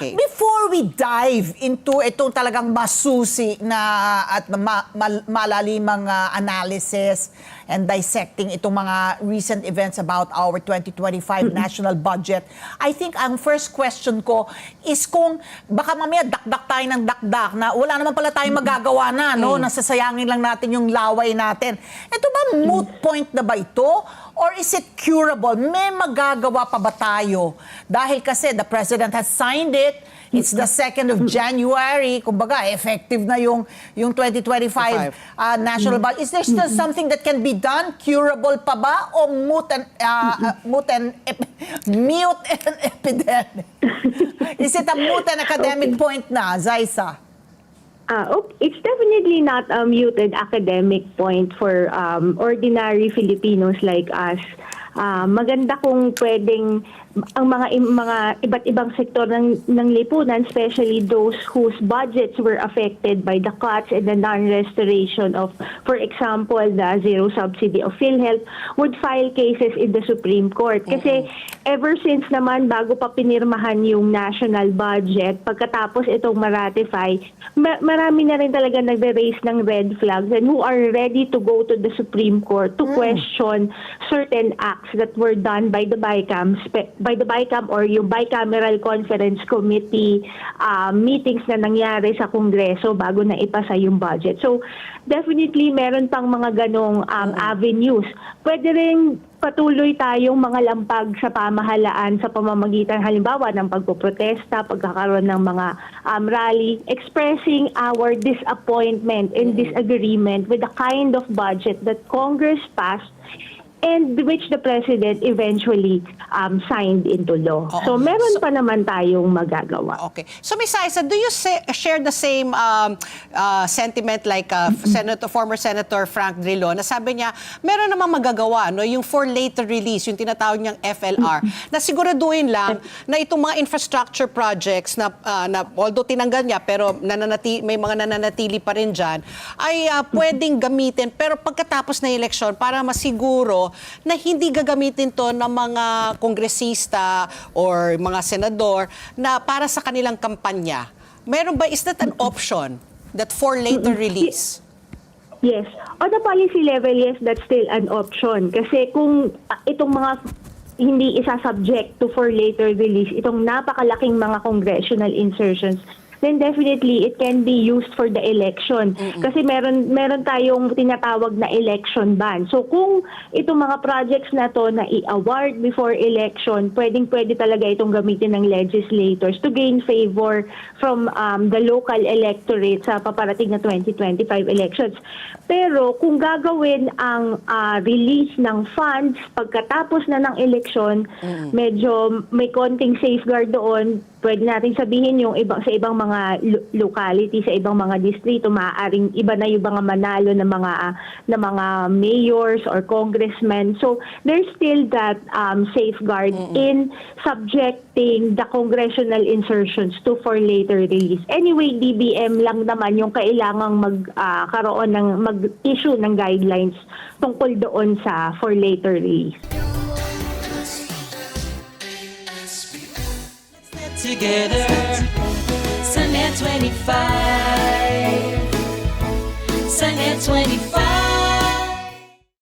Okay. Before we dive into itong talagang masusi na at ma- mal- malalimang ah, analysis and dissecting itong mga recent events about our 2025 national budget, I think ang first question ko is kung baka mamaya dakdak tayo ng dakdak na wala naman pala tayong magagawa na, no? Nasasayangin lang natin yung laway natin. Ito ba moot point na ba ito? Or is it curable? May magagawa pa ba tayo? Dahil kasi the President has signed it, It's the 2nd of January. Kumbaga, effective na yung, yung 2025 uh, national budget. Is there still something that can be done? Curable pa ba? O and, uh, uh, moot and ep- mute and epidemic? Is it a moot and academic point na, Zaisa? Ah, okay. It's definitely not a muted academic point for um, ordinary Filipinos like us. Ah, maganda kung pwedeng ang mga mga iba't ibang sektor ng ng lipunan, especially those whose budgets were affected by the cuts and the non-restoration of, for example, the zero subsidy of PhilHealth, would file cases in the Supreme Court. Kasi ever since naman bago pa pinirmahan yung national budget, pagkatapos itong ma-ratify, ma- marami na rin talaga nagre-raise ng red flags and who are ready to go to the Supreme Court to question certain acts that were done by the BICAM, by the BICAM or yung Bicameral Conference Committee uh, meetings na nangyari sa Kongreso bago na ipasa yung budget. So definitely meron pang mga ganong um, avenues. Pwede rin patuloy tayong mga lampag sa pamahalaan sa pamamagitan halimbawa ng pagpoprotesta, pagkakaroon ng mga um, rally, expressing our disappointment and disagreement with the kind of budget that Congress passed and which the President eventually um, signed into law. Oo. So meron pa naman tayong magagawa. Okay. So, Ms. Isa, do you say, share the same um, uh, sentiment like uh, Senator, former Senator Frank Drilon na sabi niya, meron namang magagawa, no? yung for later release, yung tinatawag niyang FLR, na siguraduhin lang na itong mga infrastructure projects na, uh, na although tinanggal niya, pero nananati, may mga nananatili pa rin dyan, ay uh, pwedeng gamitin, pero pagkatapos na eleksyon, para masiguro na hindi gagamitin to ng mga kongresista or mga senador na para sa kanilang kampanya. Meron ba, is that an option that for later release? Yes. On the policy level, yes, that's still an option. Kasi kung ah, itong mga hindi isa subject to for later release, itong napakalaking mga congressional insertions, then definitely it can be used for the election. Kasi meron meron tayong tinatawag na election ban. So kung itong mga projects na to na i-award before election, pwedeng-pwede talaga itong gamitin ng legislators to gain favor from um, the local electorate sa paparating na 2025 elections. Pero kung gagawin ang ah, release ng funds pagkatapos na ng election, medyo may konting safeguard doon. Pwede nating sabihin yung iba, sa ibang mga lo- locality, sa ibang mga distrito, maaaring iba na yung mga manalo ng mga ah, na mga mayors or congressmen. So there's still that um, safeguard in subjecting the congressional insertions to for later release. Anyway, DBM lang naman yung kailangang magkaroon ng mag-issue ng guidelines tungkol doon sa for later release. together. 25. Sung 25.